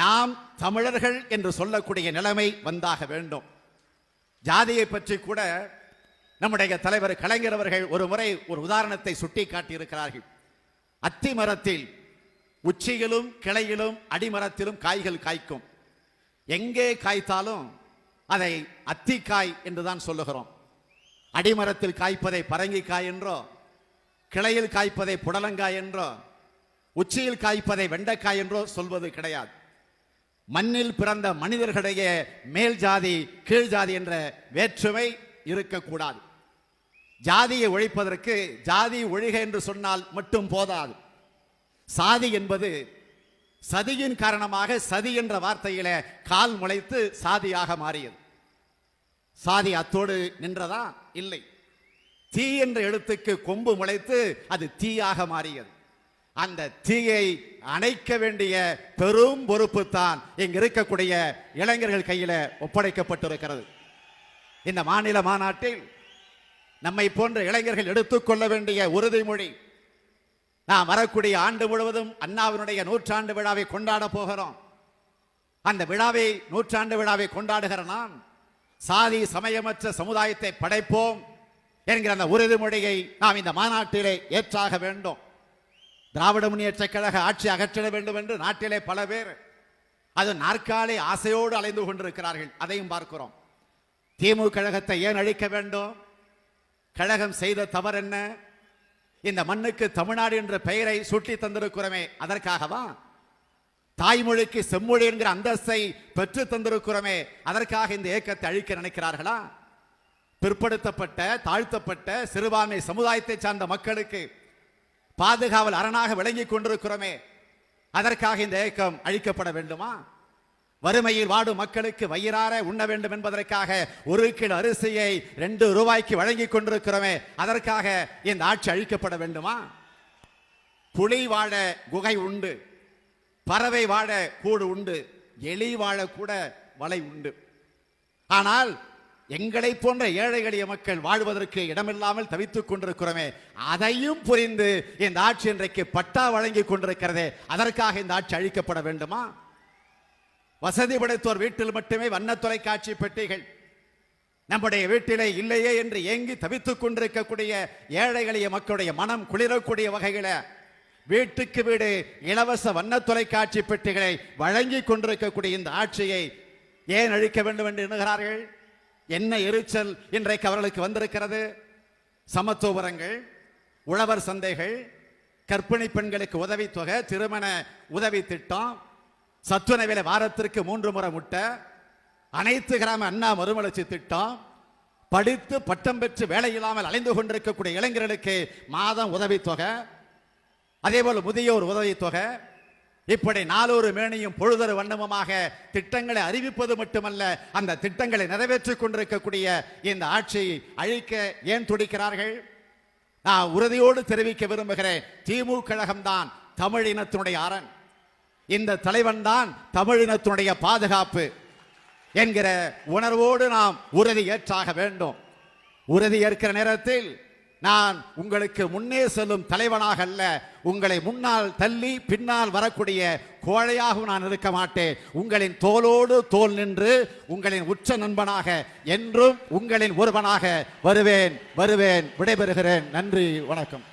நாம் தமிழர்கள் என்று சொல்லக்கூடிய நிலைமை வந்தாக வேண்டும். ஜாதியை பற்றி கூட நம்முடைய தலைவர் கலைஞர் அவர்கள் ஒரு முறை ஒரு உதாரணத்தை சுட்டி காட்டியிருக்கிறார்கள் அத்தி மரத்தில் உச்சியிலும் கிளையிலும் அடிமரத்திலும் காய்கள் காய்க்கும். எங்கே காய்த்தாலும் அதை அத்திக்காய் என்றுதான் சொல்லுகிறோம். அடிமரத்தில் காய்ப்பதை பரங்கிக்காய் என்றோ கிளையில் காய்ப்பதை புடலங்காய் என்றோ உச்சியில் காய்ப்பதை வெண்டைக்காய் என்றோ சொல்வது கிடையாது. மண்ணில் பிறந்த மனிதர்களிடையே மேல் ஜாதி கீழ் ஜாதி என்ற வேற்றுமை இருக்கக்கூடாது. ஜாதியை ஒழிப்பதற்கு ஜாதி ஒழிக என்று சொன்னால் மட்டும் போதாது. சாதி என்பது சதியின் காரணமாக சதி என்ற வார்த்தையில கால் முளைத்து சாதியாக மாறியது. சாதி அத்தோடு நின்றதா? இல்லை. தீ என்ற எழுத்துக்கு கொம்பு முளைத்து அது தீயாக மாறியது. அந்த தீயை அணைக்க வேண்டிய பெரும் பொறுப்பு தான் இங்க இருக்கக்கூடிய இளைஞர்கள் கையில ஒப்படைக்கப்பட்டிருக்கிறது. இந்த மாநில மாநாட்டில் நம்மை போன்ற இளைஞர்கள் எடுத்துக்கொள்ள வேண்டிய உறுதிமொழி நாம் வரக்கூடிய ஆண்டு முழுவதும் அண்ணாவினுடைய நூற்றாண்டு விழாவை கொண்டாட போகிறோம். அந்த விழாவை நூற்றாண்டு விழாவை கொண்டாடுகிற நாம் சாதி சமயமற்ற சமுதாயத்தை படைப்போம் என்கிற அந்த உறுதிமொழியை நாம் இந்த மாநாட்டிலே ஏற்றாக வேண்டும். திராவிட முன்னேற்றக் கழக ஆட்சி அகற்றிட வேண்டும் என்று நாட்டிலே பல பேர் அது நாற்காலி ஆசையோடு அலைந்து கொண்டிருக்கிறார்கள். அதையும் பார்க்கிறோம். திமுக கழகத்தை ஏன் அழிக்க வேண்டும்? கழகம் செய்த தவறு என்ன? இந்த மண்ணுக்கு தமிழ்நாடு என்ற பெயரை சுட்டி தந்திருக்கிறோமே அதற்காகவா? தாய்மொழிக்கு செம்மொழி என்கிற அந்தஸ்தை பெற்று தந்திருக்கிறோமே அதற்காக இந்த இயக்கத்தை அழிக்க நினைக்கிறார்களா? பிற்படுத்தப்பட்ட தாழ்த்தப்பட்ட சிறுபான்மை சமுதாயத்தை சார்ந்த மக்களுக்கு பாதுகாவல் அரணாக விளங்கிக் கொண்டிருக்கிறோமே. அதற்காக இந்த இயக்கம் அழிக்கப்பட வேண்டுமா? வறுமையில் வாடும் மக்களுக்கு வயிறார உண்ண வேண்டும் என்பதற்காக ஒரு கிலோ அரிசியை ரெண்டு ரூபாய்க்கு வழங்கிக் கொண்டிருக்கிறோமே. அதற்காக இந்த ஆட்சி அழிக்கப்பட வேண்டுமா? புலி வாழ குகை உண்டு. பறவை வாழ கூடு உண்டு. எலி வாழ கூட வலை உண்டு. ஆனால் எங்களை போன்ற ஏழை எளிய மக்கள் வாழ்வதற்கு இடமில்லாமல் தவித்துக் கொண்டிருக்கிறோமே அதையும் புரிந்து இந்த ஆட்சி இன்றைக்கு பட்டா வழங்கி கொண்டிருக்கிறதே அதற்காக இந்த ஆட்சி அழிக்கப்பட வேண்டுமா? வசதி படைத்தோர் வீட்டில் மட்டுமே வண்ண தொலைக்காட்சி பெட்டிகள். நம்முடைய வீட்டிலே இல்லையே என்று ஏங்கி தவித்துக் கொண்டிருக்கக்கூடிய ஏழை எளிய மக்களுடைய மனம் குளிரக்கூடிய வகையில் வீட்டுக்கு வீடு இலவச வண்ண தொலைக்காட்சி பெட்டிகளை வழங்கி கொண்டிருக்கக்கூடிய இந்த ஆட்சியை ஏன் அழிக்க வேண்டும் என்று எண்ணுகிறார்கள்? என்ன எரிச்சல் இன்றைக்கு அவர்களுக்கு வந்திருக்கிறது? சமத்துவரங்கள் உழவர் சந்தைகள் கற்பிணி பெண்களுக்கு உதவித்தொகை திருமண உதவி திட்டம் சத்துணவில வாரத்திற்கு மூன்று முறை முட்டை அனைத்து கிராம அண்ணா மறுமலர்ச்சி திட்டம் படித்து பட்டம் பெற்று வேலை இல்லாமல் அலைந்து கொண்டிருக்கக்கூடிய இளைஞர்களுக்கு மாதம் உதவித்தொகை அதேபோல் முதியோர் உதவித்தொகை இப்படி நாளொரு மேனியும் பொழுதொரு வண்ணமுமாக திட்டங்களை அறிவிப்பது மட்டுமல்ல அந்த திட்டங்களை நிறைவேற்றிக் கொண்டிருக்கக்கூடிய இந்த ஆட்சியை அழிக்க ஏன் துடிக்கிறார்கள்? நான் உறுதியோடு தெரிவிக்க விரும்புகிறேன் திமுக கழகம்தான் தமிழ் இனத்தினுடைய அரண். இந்த தலைவன் தான் தமிழினத்தினுடைய பாதுகாப்பு என்கிற உணர்வோடு நாம் உறுதி ஏற்றாக வேண்டும். உறுதி ஏற்கிற நேரத்தில் நான் உங்களுக்கு முன்னே செல்லும் தலைவனாக அல்ல உங்களை முன்னால் தள்ளி பின்னால் வரக்கூடிய கோழையாகவும் நான் இருக்க மாட்டேன். உங்களின் தோளோடு தோல் நின்று உங்களின் உச்ச நண்பனாக என்றும் உங்களின் ஒருவனாக வருவேன் வருவேன் விடைபெறுகிறேன். நன்றி வணக்கம்.